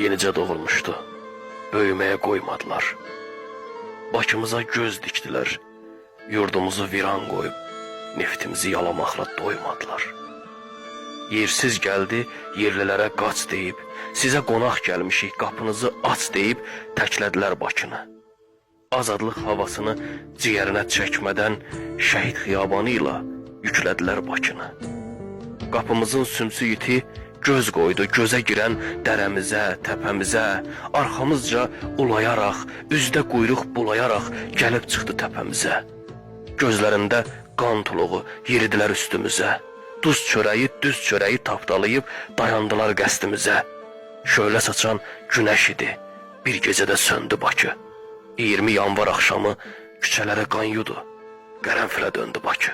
yenicə doğulmuşdu. Böyüməyə qoymadılar. Bakımıza göz dikdilər. Yurdumuzu viran qoyub neftimizi yalamaqla doymadılar. Yersiz gəldi, yerlilərə qaç deyib, sizə qonaq gəlmişik, qapınızı aç deyib təklədilər Bakını. Azadlıq havasını ciyərinə çəkmədən şəhid xiyabanı ilə yüklədilər Bakını. Qapımızın sümsü iti göz qoydu gözə girən dərəmizə, təpəmizə, arxamızca ulayaraq, üzdə quyruq bulayaraq gəlib çıxdı təpəmizə. Gözlərində qan tuluğu yeridilər üstümüzə. Duz çörəyi, düz çörəyi tapdalayıb dayandılar qəsdimizə. Şölə saçan günəş idi. Bir gecədə söndü Bakı. 20 yanvar axşamı küçələrə qan yudu. Qərənfilə döndü Bakı.